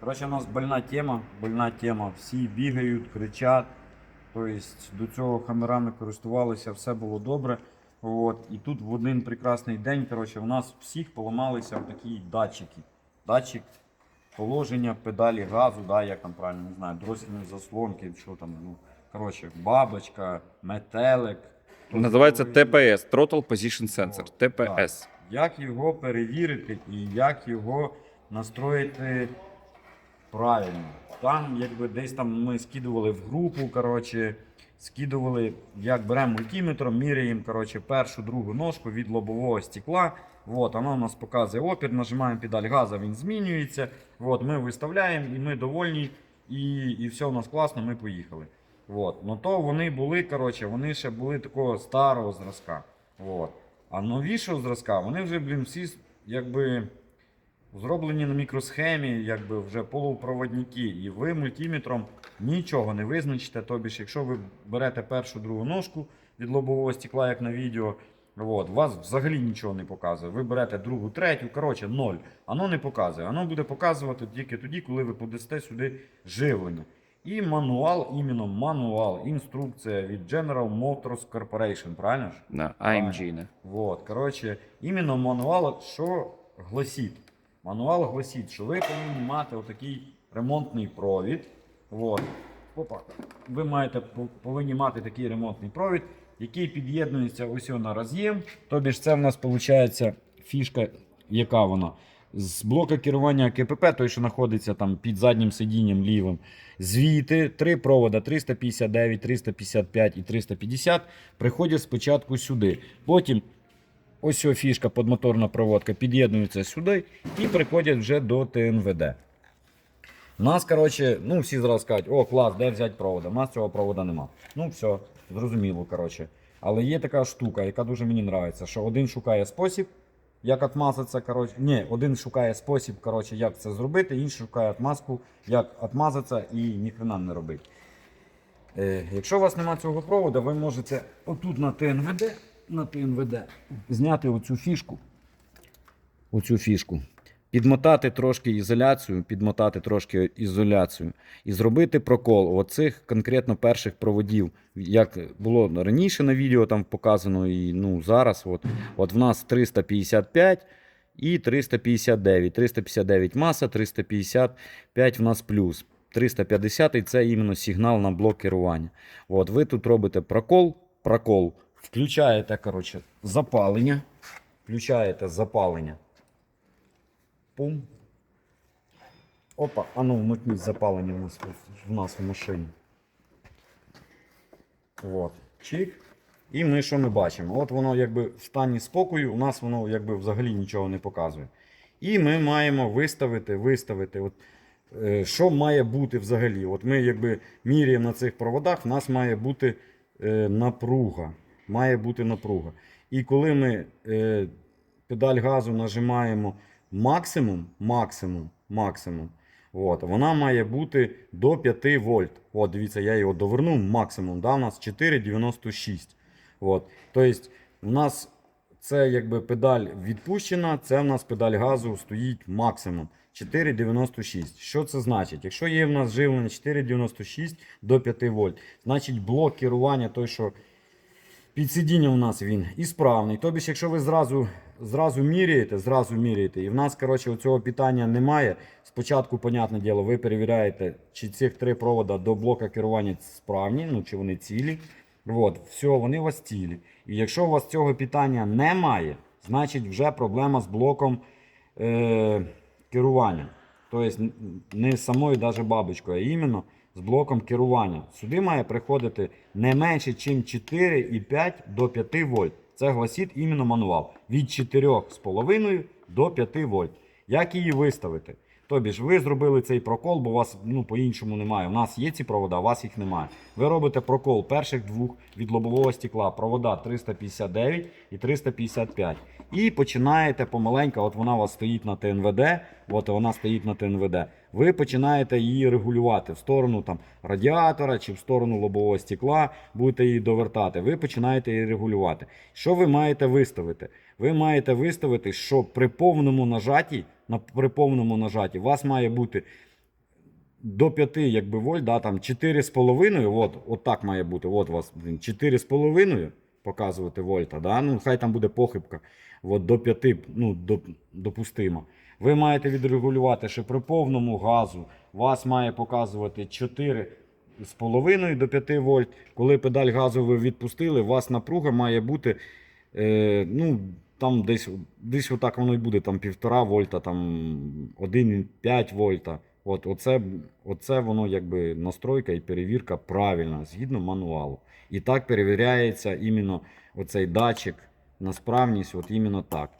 Коротше, у нас больна тема, больна тема. Всі бігають, кричать. Тобто до цього хамерами користувалися, все було добре. От. І тут в один прекрасний день коротше, у нас всіх поламалися такі датчики. Датчик положення педалі газу, да, як там правильно не знаю, дросільні заслонки, що там. Ну, коротше, бабочка, метелик. Називається ТПС Throttle Position Sensor. ТПС. як його перевірити і як його настроїти правильно. Там, якби десь там ми скидували в групу, коротше, скидували, як беремо мультиметром, міряємо коротше, першу, другу ножку від лобового стекла. От, воно у нас показує опір, нажимаємо педаль газу, він змінюється. От, ми виставляємо і ми довольні, і, і все у нас класно, ми поїхали. От. Ну то вони були, коротше, вони ще були такого старого зразка. От. А новішого зразка, вони вже, блін, всі якби зроблені на мікросхемі, якби вже полупроводники. І ви мультиметром нічого не визначите. Тобі ж, якщо ви берете першу другу ножку від лобового стекла, як на відео, от, вас взагалі нічого не показує. Ви берете другу, третю, коротше, ноль. Воно не показує. Воно буде показувати тільки тоді, коли ви подасте сюди живлення. І мануал, іменно мануал, інструкція від General Motors Corporation, правильно ж? Да, AMG. Да. Вот, коротше, іменно мануал, що гласить? Мануал гласить, що ви повинні мати отакий ремонтний провід. Вот. Опа. Ви маєте, повинні мати такий ремонтний провід, який під'єднується ось на роз'єм. Тобі ж це в нас виходить фішка, яка вона? З блока керування КПП, той, що знаходиться там під заднім сидінням лівим, звідти три провода 359, 355 і 350 приходять спочатку сюди. Потім ось ця фішка подмоторна проводка під'єднується сюди і приходять вже до ТНВД. У нас, коротше, ну всі зразу кажуть, о, клас, де взяти провода? У нас цього провода нема. Ну, все, зрозуміло, коротше. Але є така штука, яка дуже мені подобається, що один шукає спосіб, як отмазатися, коротше. Ні, один шукає спосіб, коротше, як це зробити, інший шукає отмазку, як отмазатися і ніхрена не робити. Е, якщо у вас немає цього проводу, ви можете отут на ТНВД, на ТНВД зняти оцю фішку. Оцю фішку. Підмотати трошки ізоляцію, підмотати трошки ізоляцію і зробити прокол оцих конкретно перших проводів, як було раніше на відео там показано, і ну зараз. От, от в нас 355 і 359. 359 маса, 355 в нас плюс. 350 це іменно сигнал на блок керування. От ви тут робите прокол, прокол, включаєте коротше, запалення. Включаєте запалення. Пум. Опа, а ну вмикніть запалення в нас, в нас в машині. От. Чик. І ми що ми бачимо? От воно якби в стані спокою, у нас воно якби взагалі нічого не показує. І ми маємо виставити, виставити, от, е, що має бути взагалі. От ми якби міряємо на цих проводах, в нас має бути е, напруга. Має бути напруга. І коли ми е, педаль газу нажимаємо максимум, максимум, максимум, от, вона має бути до 5 вольт. От, дивіться, я його довернув максимум, да, у нас 4,96. От. Тобто, у нас це якби педаль відпущена, це в нас педаль газу стоїть максимум 4,96. Що це значить? Якщо є в нас живлення 4,96 до 5 вольт, значить блок керування той, що під сидінням у нас він ісправний. Тобто, якщо ви зразу, зразу міряєте, зразу міряєте, і в нас коротше, цього питання немає. Спочатку, понятне діло, ви перевіряєте, чи цих три провода до блока керування справні, ну чи вони цілі. От, все, вони у вас цілі. І якщо у вас цього питання немає, значить вже проблема з блоком е, керування. Тобто не з самою даже бабочкою, а іменно з блоком керування. Сюди має приходити не менше, ніж 4,5 до 5 вольт. Це гласить іменно мануал. Від 4,5 до 5 вольт. Як її виставити? Тобі ж ви зробили цей прокол, бо у вас ну, по-іншому немає. У нас є ці провода, у вас їх немає. Ви робите прокол перших двох від лобового стекла, провода 359 і 355. І починаєте помаленьку, от вона у вас стоїть на ТНВД, от вона стоїть на ТНВД. Ви починаєте її регулювати в сторону там, радіатора чи в сторону лобового стекла, будете її довертати. Ви починаєте її регулювати. Що ви маєте виставити? Ви маєте виставити, що при повному нажаті, на при повному нажаті, у вас має бути до 5 якби, вольт, да, там 4,5, от, от так має бути. От у вас 4,5 показувати вольта, да? ну, хай там буде похибка. От, до 5 ну, до, допустимо. Ви маєте відрегулювати, що при повному газу вас має показувати 4,5 до 5 вольт. Коли педаль газу ви відпустили, у вас напруга має бути е, ну, там десь, десь отак воно і буде, там 1,5 вольта, там 1,5 вольта. От, оце, оце воно якби настройка і перевірка правильна, згідно мануалу. І так перевіряється іменно оцей датчик на справність, от іменно так.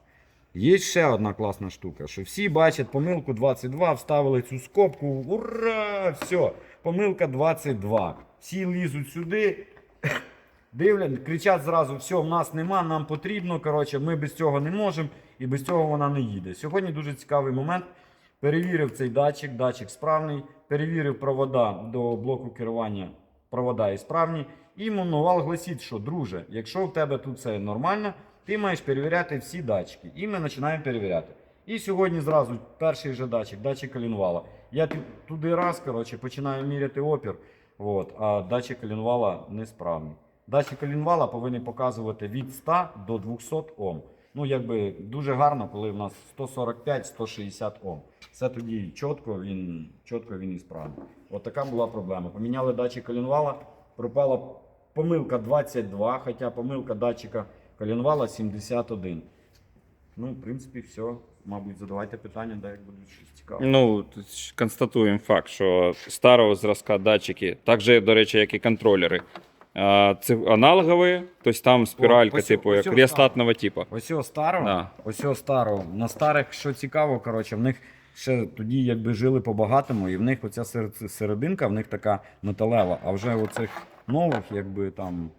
Є ще одна класна штука, що всі бачать помилку 22, вставили цю скобку. Ура! Все, помилка 22. Всі лізуть сюди, дивлять, кричать зразу: все, в нас нема, нам потрібно. Коротше, ми без цього не можемо і без цього вона не їде. Сьогодні дуже цікавий момент. Перевірив цей датчик, датчик справний, перевірив провода до блоку керування, провода і справні. І мануал гласить, що друже, якщо в тебе тут все нормально, ти маєш перевіряти всі датчики. І ми починаємо перевіряти. І сьогодні зразу перший же датчик, датчик коленвала. Я туди раз коротше, починаю міряти опір, от, а датчик коленвала несправний. Датчик коленвала повинен показувати від 100 до 200 Ом. Ну, якби дуже гарно, коли в нас 145-160 Ом. Це тоді чітко він, чітко він і справний. От така була проблема. Поміняли датчик коленвала, пропала помилка 22, хоча помилка датчика коленвала 71. Ну, в принципі, все. Мабуть, задавайте питання, де як буде щось цікаве. Ну, констатуємо факт, що старого зразка датчики, так же, до речі, як і контролери. А, Це аналогові, тобто там спіралька, ось- типу, як ось реостатного типу. Ось цього старого, Да. ось цього старого. На старих, що цікаво, коротше, в них ще тоді якби жили по-багатому, і в них оця сер- серединка, в них така металева, а вже оцих нових, якби там.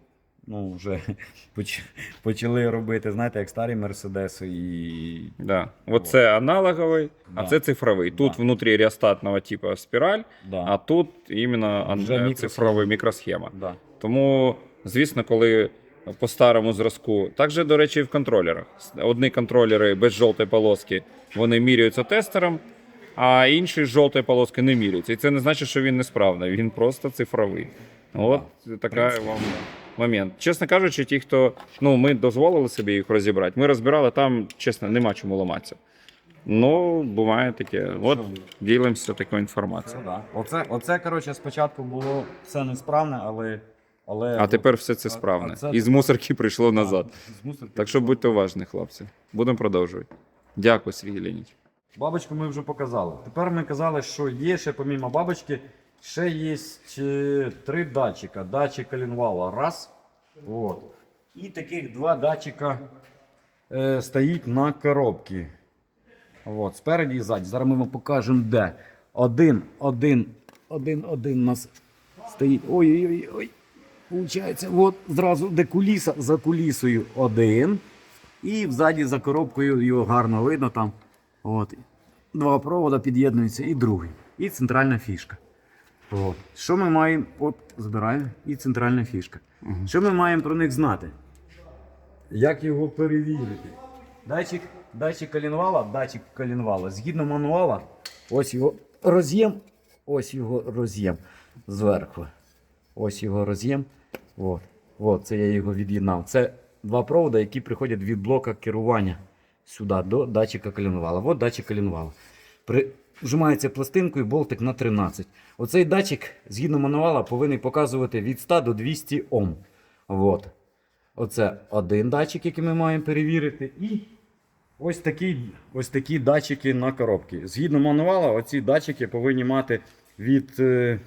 Ну, вже поч- почали робити, знаєте, як старі мерседеси і. Да. Оце аналоговий, а Да. це цифровий. Тут Да. внутрі реостатного типу спіраль, Да. а тут іменно ан- Вже е, мікросхема. цифровий мікросхема. Да. Тому, звісно, коли по старому зразку, так же, до речі, і в контролерах. Одні контролери без жовтої полоски вони міряються тестером, а інші з жовтої полоски не міряються. І це не значить, що він несправний, він просто цифровий. От така вам момент. Чесно кажучи, ті, хто ну, ми дозволили собі їх розібрати, ми розбирали там, чесно, нема чому ламатися. Ну, буває таке. От ділимося такою інформацією. Оце, оце, коротше, спочатку було все несправне, але. Але А тепер все це справне. це- І з мусорки прийшло назад. з мусорки Так що будьте уважні, хлопці. Будемо продовжувати. Дякую, Сергій Леонідович. Бабочку ми вже показали. Тепер ми казали, що є ще помімо бабочки, ще є е, три датчика. Датчик коленвала. Раз. От. І таких два датчика е, стоїть на коробці. От, спереді і ззаді. Зараз ми вам покажемо де. Один, один, один, один у нас стоїть. Ой-ой-ой. Получається, от зразу де куліса, за кулісою один. І взаді за коробкою його гарно видно там. От. Два провода під'єднуються і другий. І центральна фішка. От. Що ми маємо? От, збираємо. І центральна фішка. Що ми маємо про них знати? Як його перевірити? Датчик, датчик коленвала, датчик коленвала. Згідно мануала, ось його роз'єм, ось його роз'єм зверху. Ось його роз'єм. От. От, це я його від'єднав. Це два провода, які приходять від блока керування сюди до датчика коленвала. От датчик коленвала. Вжимається пластинкою болтик на 13. Оцей датчик, згідно мануала, повинен показувати від 100 до 200 Ом. От. Оце один датчик, який ми маємо перевірити. І ось такі, ось такі датчики на коробці. Згідно мануала, оці датчики повинні мати від е,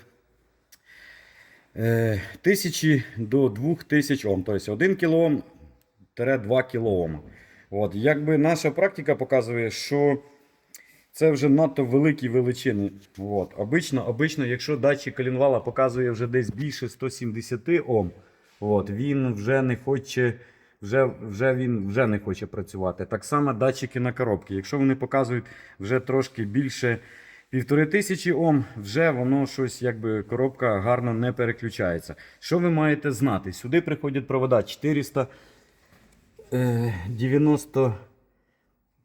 1000 до 2000 Ом. Тобто 1 кОм 2 кОм. От, якби наша практика показує, що це вже надто великі величини. От. Обично, обично, якщо датчик коленвала показує вже десь більше 170 Ом, от, він вже не хоче. Вже, вже він вже не хоче працювати. Так само датчики на коробці. Якщо вони показують вже трошки більше півтори тисячі Ом, вже воно щось, якби коробка гарно не переключається. Що ви маєте знати? Сюди приходять провода 400, е, 90,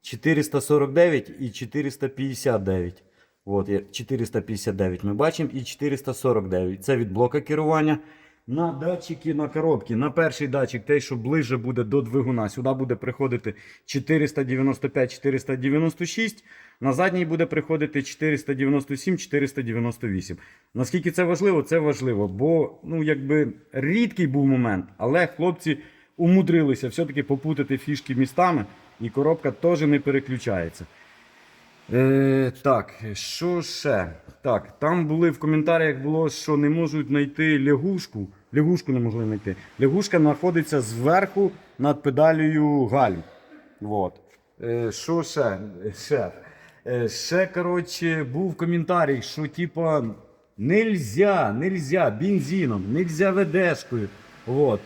449 і 459. От, 459 ми бачимо і 449. Це від блока керування. На датчики на коробки. На перший датчик, той, що ближче буде до двигуна, сюди буде приходити 495-496. На задній буде приходити 497-498. Наскільки це важливо? Це важливо, бо ну, якби рідкий був момент, але хлопці умудрилися все-таки попутати фішки містами, і коробка теж не переключається. Е, так, що ще? Так, там були в коментарях було, що не можуть знайти лягушку. Лягушку не могли знайти. Лягушка знаходиться зверху над педалею гальм. Вот. Е, що ще? Ще, е, ще коротше, був коментарій, що типа нельзя, нельзя бензином, нельзя ведешкою. Вот.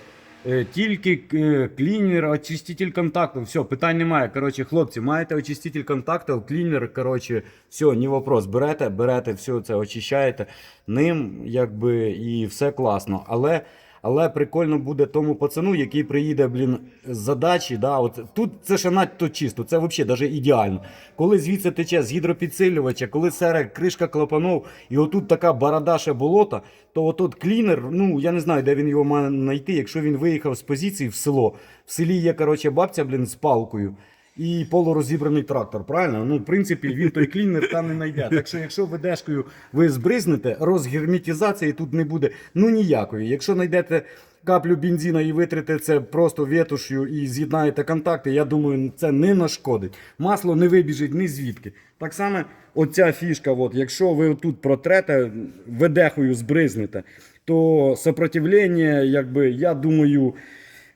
Е, Тільки е, клінер, очиститель контакту. Все, питань немає. Коротше, хлопці, маєте очиститель контакту, клінер, коротше, все, не вопрос. Берете, берете, все це очищаєте ним, якби, і все класно. Але, але прикольно буде тому пацану, який приїде, блін, з задачі. Да, от, тут це ще надто чисто, це взагалі даже ідеально. Коли звідси тече з гідропідсилювача, коли сере кришка клапанов, і отут така барадаше болота, то отут клінер, ну я не знаю, де він його має знайти. Якщо він виїхав з позиції в село, в селі є коротше, бабця, блін, з палкою. І полурозібраний трактор, правильно? Ну, в принципі, він той клінер там не знайде. Так що, якщо ведешкою ви збризнете, розгерметизації тут не буде ну ніякої. Якщо знайдете каплю бензина і витрите це просто ветушю і з'єднаєте контакти, я думаю, це не нашкодить. Масло не вибіжить ні звідки. Так само, оця фішка, от, якщо ви тут протрете, ведехою збризнете, то сопротивлення, якби, я думаю,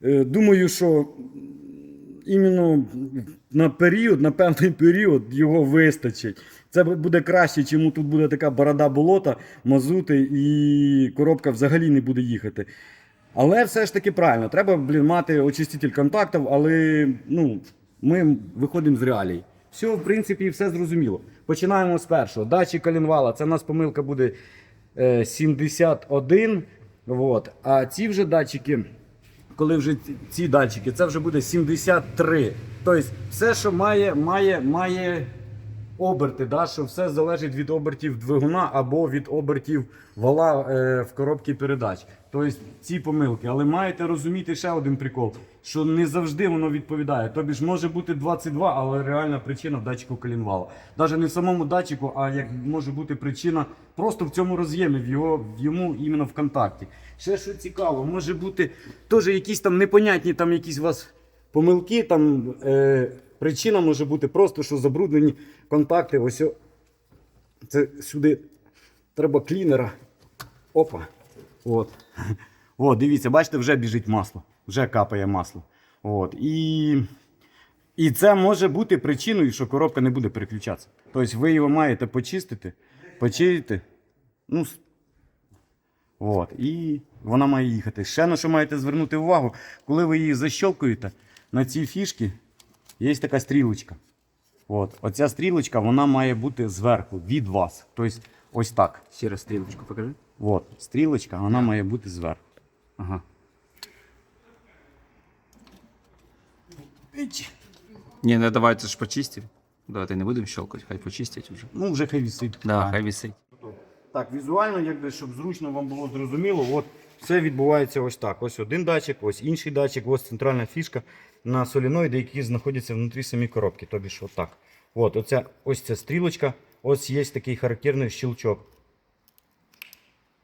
е, думаю, що іменно на період, на певний період його вистачить. Це буде краще, чому тут буде така борода болота, мазути і коробка взагалі не буде їхати. Але все ж таки правильно, треба блін, мати очиститель контактів, але ну, ми виходимо з реалій. Все, в принципі, все зрозуміло. Починаємо з першого. Датчик коленвала, це у нас помилка буде е, 71. Вот. А ці вже датчики коли вже ці- датчики, це вже буде 73. Тобто, все, що має, має, має оберти, да? що все залежить від обертів двигуна або від обертів вала е, в коробці передач. Тобто ці помилки. Але маєте розуміти ще один прикол, що не завжди воно відповідає. Тобі ж може бути 22, але реальна причина в датчику колінвала. Навіть не в самому датчику, а як може бути причина просто в цьому роз'ємі, в його, в йому іменно в контакті. Ще що цікаво, може бути теж якісь там непонятні там якісь у вас помилки. Там, е, причина може бути просто, що забруднені контакти. Ось о- це сюди треба клінера. Опа. От. От, дивіться, бачите, вже біжить масло. Вже капає масло. От. І, і це може бути причиною, що коробка не буде переключатися. Тобто ви його маєте почистити, почистити. Ну, От, і вона має їхати. Ще на що маєте звернути увагу, коли ви її защелкуєте, на цій фішки є така стрілочка. От, оця стрілочка вона має бути зверху від вас. Тобто ось так. Ще раз стрілочку покажи. От, стрілочка, вона має бути зверху. Ага. Ні, не давайте ж почистив. Давайте не будемо щелкати, хай почистять вже. Ну, вже хай висить. Да, хай висить. Так, візуально, якби, щоб зручно вам було зрозуміло, от все відбувається ось так. Ось один датчик, ось інший датчик, ось центральна фішка на соліноїди, які знаходяться внутрі самі коробки. Тобі ж отак. От, оця, ось ця стрілочка, ось є такий характерний щелчок.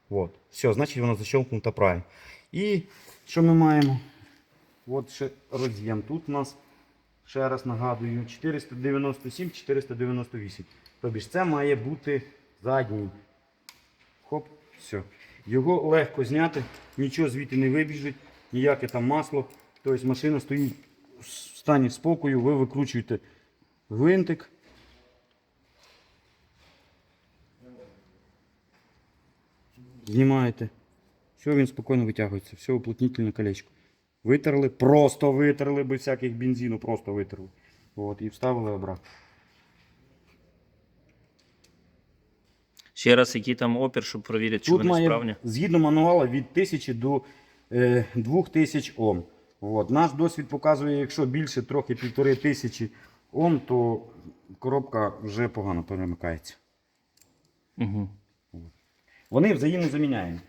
От. Все, значить вона защелкнута правильно. І що ми маємо? От ще роз'єм тут у нас. Ще раз нагадую, 497, 498. Тобі ж це має бути задній. Хоп, все. Його легко зняти, нічого звідти не вибіжить, ніяке там масло. Тобто машина стоїть в стані спокою, ви викручуєте гвинтик. Знімаєте. Все, він спокійно витягується, все уплотнительне колечко. Витерли, просто витерли без всяких бензину, просто витерли. От, і вставили обратно. Ще раз, який там опір, щоб перевірити, чи Тут вони має, справні. згідно мануала, від 1000 до е, 2000 Ом. От. Наш досвід показує, якщо більше трохи півтори тисячі Ом, то коробка вже погано перемикається. Угу. Вони взаємозаміняємо.